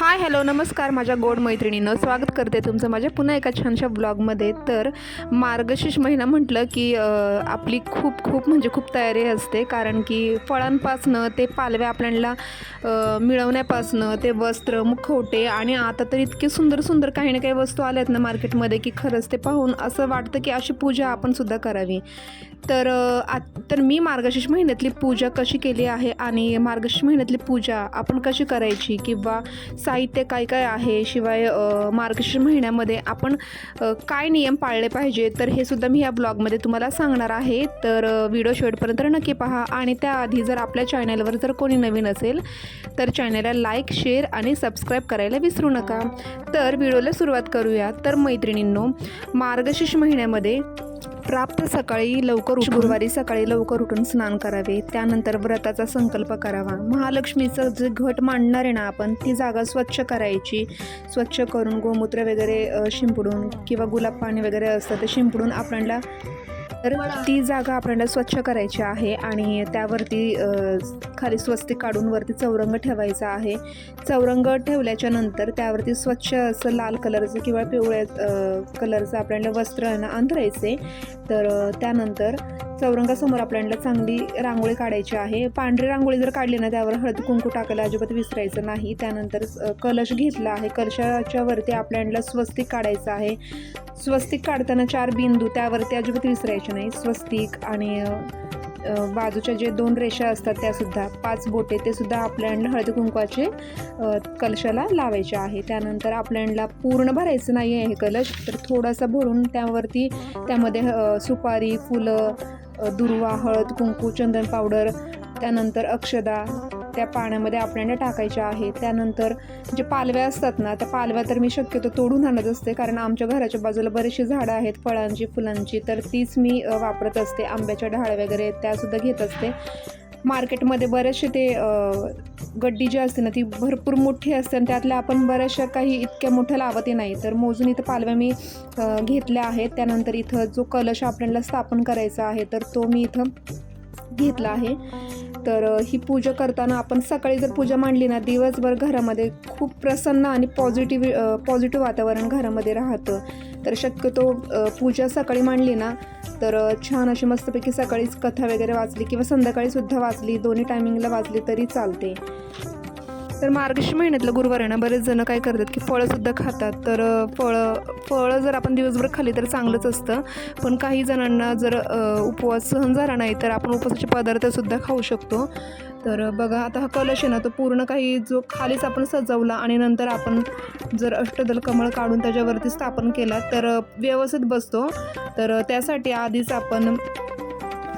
Hi hello नमस्कार माझ्या गोड मैत्रिणीनं. स्वागत करते तुमचं माझ्या पुन्हा एका छानशा ब्लॉगमध्ये तर मार्गशीर्ष महिना म्हटलं की आपली खूप खूप म्हणजे खूप तयारी असते. कारण की फळांपासनं ते पालव्या आपल्याला मिळवण्यापासनं ते वस्त्र मुखवटे आणि आता तर इतके सुंदर सुंदर काही ना काही वस्तू आल्या आहेत ना मार्केटमध्ये की खरंच ते पाहून असं वाटतं की अशी पूजा आपण सुद्धा करावी. तर आ तर मी मार्गशीर्ष महिन्यातली पूजा कशी केली आहे आणि मार्गशीर्ष महिन्यातली पूजा आपण कशी करायची किंवा साहित्य काय काय आहे? शिवाय मार्गशीर्ष महिन्यामध्ये आपण काय नियम पाळले पाहिजे? तर हे सुद्धा मी या ब्लॉगमध्ये तुम्हाला सांगणार आहे. तर व्हिडिओ शेवटपर्यंत नक्की पहा. आणि त्याआधी जर आपल्या चॅनलवर जर कोणी नवीन असेल तर चॅनलला लाईक शेअर आणि सबस्क्राईब करायला विसरू नका. तर व्हिडिओला सुरुवात करूया. तर मैत्रिणींनो मार्गशीर्ष महिन्यामध्ये प्राप्त सकाळी लवकर उठ- गुरुवारी सकाळी लवकर उठून स्नान करावे. त्यानंतर व्रताचा संकल्प करावा. महालक्ष्मीचं जे घट मांडणार आहे ना आपण ती जागा स्वच्छ करायची. स्वच्छ करून गोमूत्र वगैरे शिंपडून किंवा गुलाब पाणी वगैरे असतं ते शिंपडून आपल्याला तर ती जागा आपल्याला स्वच्छ करायची आहे आणि त्यावरती खाली स्वस्तिक काढून वरती चौरंग ठेवायचा आहे. चौरंग ठेवल्याच्या नंतर त्यावरती स्वच्छ असं लाल कलरचं किंवा पिवळ्या कलरचं आपल्याला वस्त्र अंतरायचे. तर त्यानंतर चौरंगासमोर आपल्याला चांगली रांगोळी काढायची आहे. पांढरी रांगोळी जर काढली ना त्यावर हळद कुंकू टाकायला अजिबात विसरायचं नाही. त्यानंतर कलश घेतला आहे. कलशाच्या वरती आपल्याला स्वस्तिक काढायचं आहे. स्वस्तिक काढताना चार बिंदू त्यावरती अजिबात विसरायचे नाही. स्वस्तिक आणि बाजूच्या जे दोन रेषा असतात त्यासुद्धा पाच बोटे ते सुद्धा आपल्याला हळदी कुंकवाचे कलशाला लावायचे आहे. त्यानंतर आपल्याला पूर्ण भरायचं नाही आहे हे कलश. तर थोडासा भरून त्यावरती त्यामध्ये सुपारी फुलं दुर्वा हळद कुंकू चंदन पावडर त्यानंतर अक्षदा त्या पाण्यामध्ये आपल्याला टाकायच्या आहे त्यानंतर जे पालव्या असतात ना त्या पालव्या तर मी शक्यतो तोडून आणत असते कारण आमच्या घराच्या बाजूला बरीचशी झाडं आहेत फळांची फुलांची तर तीच मी वापरत असते. आंब्याच्या ढाळ वगैरे त्यासुद्धा घेत असते. मार्केटमध्ये बरेचसे ते गड्डी जी असते ना ती भरपूर मोठी असते आणि त्यातल्या आपण बऱ्याचशा काही इतक्या मोठ्या लावतही नाही. तर मोजून इथं पालव्या मी घेतल्या आहेत. त्यानंतर इथं जो कलश आपल्याला स्थापन करायचा आहे तर तो मी इथं घेतला आहे. तर ही पूजा करताना आपण सकाळी जर पूजा मांडली ना दिवसभर घरामध्ये खूप प्रसन्न आणि पॉझिटिव्ह पॉझिटिव्ह वातावरण घरामध्ये राहतं. तर शक्यतो पूजा सकाळी मांडली ना तर छान अशी मस्तपैकी सकाळीच कथा वगैरे वाचली किंवा संध्याकाळीसुद्धा वाचली दोन्ही टायमिंगला वाचली तरी चालते. तर मार्गशीर्ष महिन्यातलं गुरुवार आहे ना बरेच जण काय करतात की फळंसुद्धा खातात. तर फळं फळं जर आपण दिवसभर खाल्ली तर चांगलंच असतं. पण काही जणांना जर उपवास सहन झाला नाही तर आपण उपवासाचे पदार्थसुद्धा खाऊ शकतो. तर बघा आता हा कलश आहे ना तो पूर्ण काही जो खालीच आपण सजवला आणि नंतर आपण जर अष्टदल कमळ काढून त्याच्यावरती स्थापन केला तर व्यवस्थित बसतो. तर त्यासाठी आधीच आपण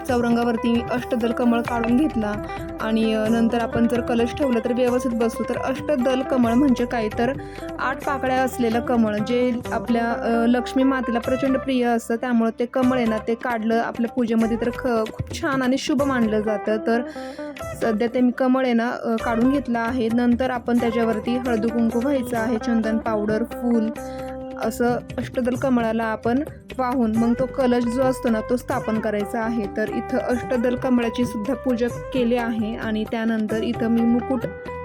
चौरंगावरती अष्टदल कमळ काढून घेतला. आणि नंतर आपण जर कलश ठेवलं तर व्यवस्थित बसतो तर अष्टदल कमळ म्हणजे काय? तर आठ पाकळ्या असलेलं कमळ जे आपल्या लक्ष्मी मातेला प्रचंड प्रिय असतं त्यामुळं ते कमळ आहे ना ते काढलं आपल्या पूजेमध्ये तर ख खूप छान आणि शुभ मानलं जातं. तर सध्या ते मी कमळ आहे ना काढून घेतलं आहे. नंतर आपण त्याच्यावरती हळदू कुंकू व्हायचं आहे चंदन पावडर फूल असं अष्टदल कमळाला आपण वाहून मग तो कलश जो असतो ना तो स्थापन करायचा आहे. तर इथं अष्टदल कमळाची सुद्धा पूजा केली आहे आणि त्यानंतर इथं मी मुकुट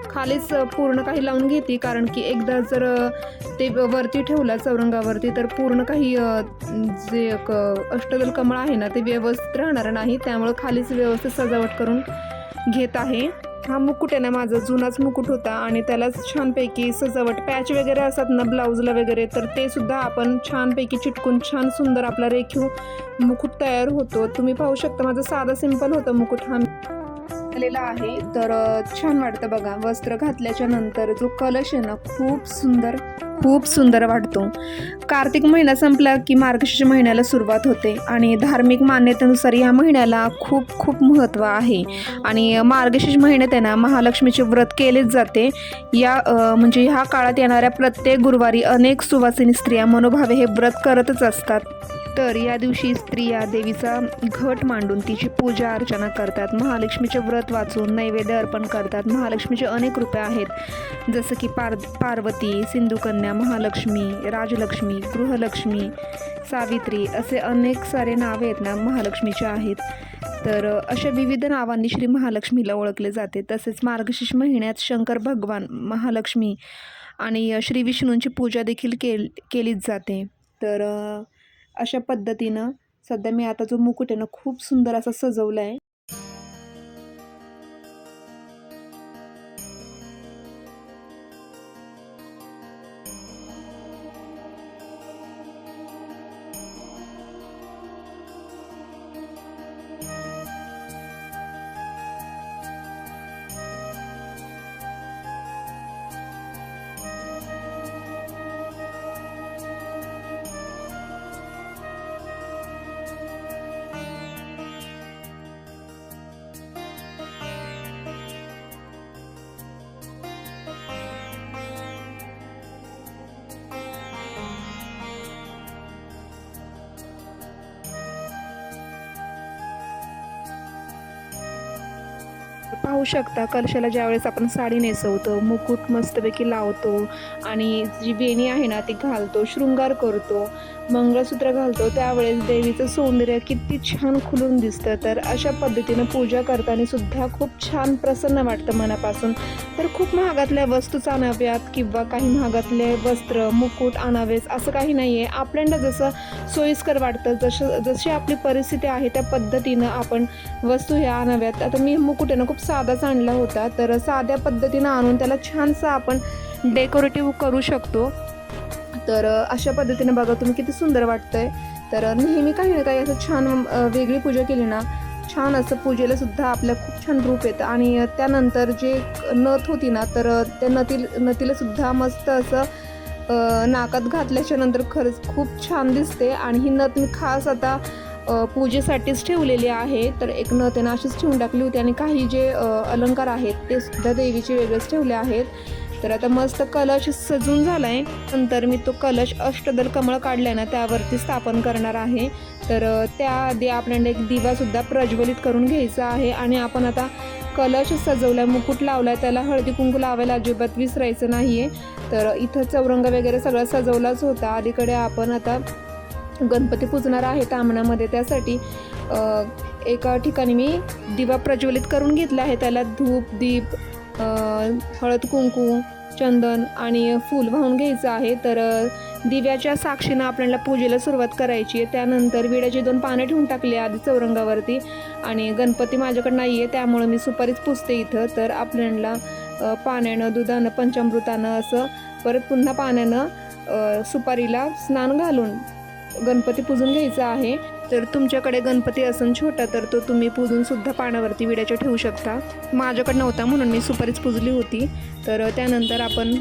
खालीच पूर्ण काही लावून घेते. कारण की एकदा जर ते वरती ठेवला चौरंगावरती तर पूर्ण काही जे क- अष्टदल कमळ आहे ना ते व्यवस्थित राहणार नाही. त्यामुळं खालीच व्यवस्थित सजावट करून घेत आहे. हा मुकुट आहे ना माझा जुनाच मुकुट होता आणि त्यालाच छानपैकी सजावट पॅच वगैरे असतात ना ब्लाऊजला वगैरे तर ते सुद्धा आपण छानपैकी चिटकून छान सुंदर आपला रेखीव मुकुट तयार होतो. तुम्ही पाहू शकता माझं साधा सिंपल होतं मुकुट हा. घातलेला आहे. तर छान वाटतं बघा. वस्त्र घातल्याच्या नंतर जो कलश आहे ना खूप सुंदर खूप सुंदर वाटतो. कार्तिक महिना संपला की मार्गशीर्ष महिन्याला सुरुवात होते आणि धार्मिक मान्यतेनुसार या महिन्याला खूप खूप महत्त्व आहे. आणि मार्गशीर्ष महिन्यात आहे ना महालक्ष्मीचे व्रत केलेच जाते. या म्हणजे ह्या काळात येणाऱ्या प्रत्येक गुरुवारी अनेक सुवासिनी स्त्रिया मनोभावे हे व्रत करतच असतात. तर या दिवशी स्त्रिया देवीचा घट मांडून तिची पूजा अर्चना करतात. महालक्ष्मीचे व्रत वाचून नैवेद्य अर्पण करतात. महालक्ष्मीचे अनेक रूपे आहेत. जसं की पार पार्वती सिंधुकन्या महालक्ष्मी राजलक्ष्मी गृहलक्ष्मी सावित्री असे अनेक सारे नावे आहेत ना महालक्ष्मीचे आहेत. तर अशा विविध नावांनी श्री महालक्ष्मीला ओळखले जाते. तसेच मार्गशीर्ष महिन्यात शंकर भगवान महालक्ष्मी आणि श्री विष्णूंची पूजा देखील केल केलीच जाते. तर अशा पद्धतीनं सध्या मी आता जो मुकुट आहे ना खूप सुंदर असा सजवला आहे पाहू शकता कलशाला ज्यावेळेस आपण साडी नेसवतो मुकुट मस्तपैकी लावतो आणि जी वेणी आहे ना ती घालतो शृंगार करतो मंगळसूत्र घालतो त्यावेळेस देवीचं सौंदर्य किती छान खुलून दिसतं. तर अशा पद्धतीनं पूजा करताना सुद्धा खूप छान प्रसन्न वाटतं मनापासून. तर खूप महागातल्या वस्तूच आणाव्यात किंवा काही महागातले वस्त्र मुकुट आणावेच असं काही नाही आहे आपल्याला जसं सोयीस्कर वाटतं जसं जशी आपली परिस्थिती आहे त्या पद्धतीनं आपण वस्तू ह्या आणाव्यात. आता मी मुकुट आहे ना खूप साधाच आणला होता तर साध्या पद्धतीनं आणून त्याला छानसं आपण डेकोरेटिव्ह करू शकतो. तर अशा पद्धतीने बघा तुम्ही किती सुंदर वाटतंय. तर नेहमी काही ना काही असं छान वेगळी पूजा केली ना छान असं पूजेला सुद्धा आपल्या खूप छान रूप येतं. आणि त्यानंतर जे नथ होती ना तर त्या नतील नथीला सुद्धा मस्त असं नाकात घातल्याच्या नंतर खरंच खूप छान दिसते. आणि ही नथ मी खास आता पूजेसाठीच ठेवलेली आहे तर एक न त्यानं अशीच ठेवून टाकली होती आणि काही जे अलंकार आहेत ते सुद्धा देवीचे वेगळेच ठेवले आहेत. तर आता मस्त कलश सजून झाला आहे नंतर मी तो कलश अष्टदल कमळ काढलाय ना त्यावरती स्थापन करणार आहे. तर त्याआधी आपल्याला एक दिवासुद्धा प्रज्वलित करून घ्यायचा आहे आणि आपण आता कलश सजवलाय मुकुट लावलाय त्याला हळदी कुंकू लावायला अजिबात विसरायचं नाही आहे तर इथं चौरंग वगैरे सगळं सजवलाच होता. अलीकडे आपण आता गणपती पूजणार आहे तामणामध्ये त्यासाठी एका ठिकाणी मी दिवा प्रज्वलित करून घेतला आहे. त्याला धूप दीप हळद कुंकू चंदन आणि फूल वाहून घ्यायचं आहे. तर दिव्याच्या साक्षीनं आपल्याला पूजेला सुरुवात करायची आहे. त्यानंतर विड्याची दोन पानं ठेवून टाकली आधी चौरंगावरती आणि गणपती माझ्याकडे नाही आहे त्यामुळं मी सुपारीच पुसते इथं. तर आपल्याला पाण्यानं दुधानं पंचामृतानं असं परत पुन्हा पाण्यानं सुपारीला स्नान घालून गणपती पूजून घ्यायचा आहे. तर तुमच्याकडे गणपती असून छोटा तर तो तुम्ही पूजून सुद्धा पाण्यावरती विड्याच्या ठेवू शकता. माझ्याकडे नव्हता म्हणून मी सुपारीच पुजली होती. तर त्यानंतर आपण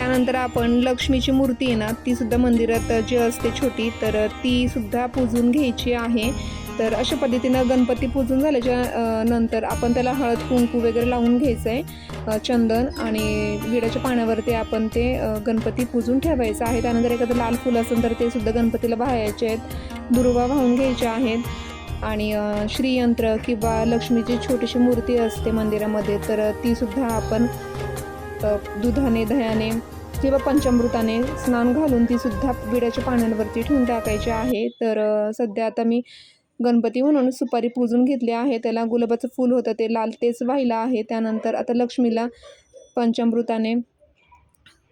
त्यानंतर आपण लक्ष्मीची मूर्ती आहे ना ती सुद्धा मंदिरात जी असते छोटी तर ती सुद्धा पूजून घ्यायची आहे. तर अशा पद्धतीनं गणपती पूजून झाल्याच्यानंतर आपण त्याला हळद कुंकू वगैरे लावून घ्यायचं आहे चंदन आणि विड्याच्या पाण्यावरती आपण ते गणपती पूजून ठेवायचं आहे. त्यानंतर एखादं लाल फुलं असेल तर ते सुद्धा गणपतीला वाहायचे आहेत. दुर्वा वाहून घ्यायचे आहेत. आणि श्रीयंत्र किंवा लक्ष्मीची छोटीशी मूर्ती असते मंदिरामध्ये तर ती सुद्धा आपण दुधाने दह्याने किंवा पंचामृताने स्नान घालून ती सुद्धा विड्याच्या पानांवरती ठेवून टाकायची आहे. तर सध्या आता मी गणपती म्हणून सुपारी पूजून घेतली आहे. त्याला गुलाबाचं फूल होतं ते लाल तेच वाहिलं आहे. त्यानंतर आता लक्ष्मीला पंचामृताने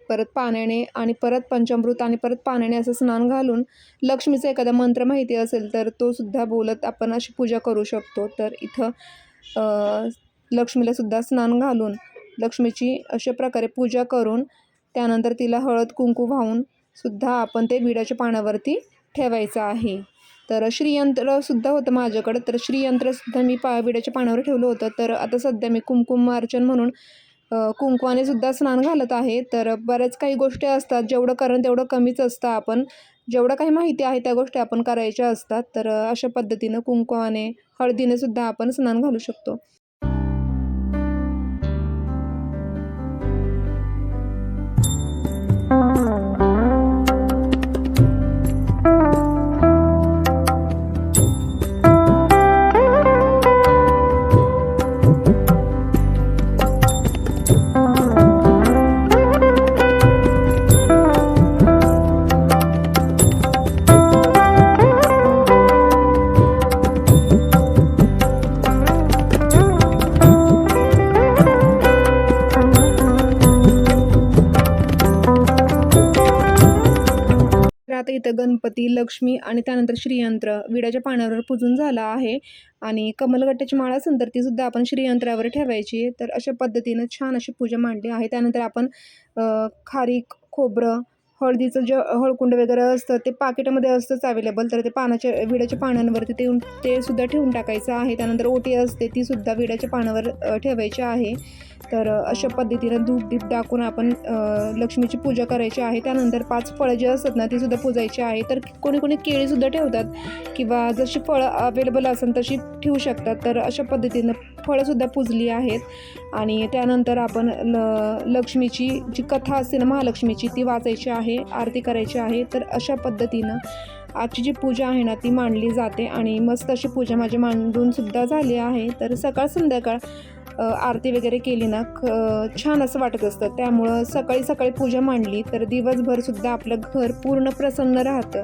परत पाण्याने आणि परत पंचामृत आणि परत पाण्याने असं स्नान घालून लक्ष्मीचा एखादा मंत्र माहिती असेल तर तो सुद्धा बोलत आपण अशी पूजा करू शकतो. तर इथं लक्ष्मीला सुद्धा स्नान घालून लक्ष्मीची अशा प्रकारे पूजा करून त्यानंतर तिला हळद कुंकू वाहून सुद्धा आपण ते विड्याच्या पानावरती ठेवायचं आहे. तर श्रीयंत्रसुद्धा होतं माझ्याकडं. तर श्रीयंत्रसुद्धा मी पा विड्याच्या पाण्यावर ठेवलं होतं. तर आता सध्या मी कुंकुम अर्चन म्हणून कुंकवाने सुद्धा स्नान घालत आहे. तर बऱ्याच काही गोष्टी असतात. जेवढं करण तेवढं कमीच असतं आपण. जेवढं काही माहिती आहे त्या गोष्टी आपण करायच्या असतात. तर अशा पद्धतीनं कुंकवाने हळदीने सुद्धा आपण स्नान घालू शकतो. आता इथं गणपती लक्ष्मी आणि त्यानंतर श्रीयंत्र विड्याच्या पाण्यावर पूजून झाला आहे. आणि कमलगट्ट्याची माळ असेल तर तीसुद्धा आपण श्रीयंत्रावर ठेवायची. आहे तर अशा पद्धतीनं छान अशी पूजा मांडली आहे. त्यानंतर आपण खारीक खोबरं हळदीचं जे हळकुंड वगैरे असतं ते पाकिटामध्ये असतंच अवेलेबल तर ते पानाच्या विड्याच्या पानांवरती ते ते सुद्धा ठेवून टाकायचं आहे. त्यानंतर ओटी असते ती सुद्धा विड्याच्या पानावर ठेवायची आहे. तर अशा पद्धतीनं धूप दीप टाकून आपण लक्ष्मीची पूजा करायची आहे. त्यानंतर पाच फळं जी असतात ना ती सुद्धा पूजायची आहे. तर कोणी कोणी केळीसुद्धा ठेवतात. किंवा जशी फळं अवेलेबल असेल तशी ठेवू शकतात. तर अशा पद्धतीनं फळंसुद्धा पुजली आहेत. आणि त्यानंतर आपण ल लक्ष्मीची जी कथा असते ना महालक्ष्मीची ती वाचायची आहे आरती करायची आहे. तर अशा पद्धतीनं आजची जी पूजा आहे ना ती मांडली जाते. आणि मस्त अशी पूजा माझी मांडूनसुद्धा झाली आहे. तर सकाळ संध्याकाळ आरती वगैरे केली ना ख छान असं वाटत असतं. त्यामुळं सकाळी सकाळी पूजा मांडली तर दिवसभरसुद्धा आपलं घर पूर्ण प्रसन्न राहतं.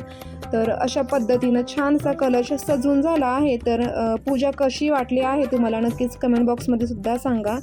तर अशा पद्धतीनं छानसा कलश सजून झाला आहे. तर पूजा कशी वाटली आहे तुम्हाला नक्कीच कमेंट बॉक्समध्ये सुद्धा सांगा.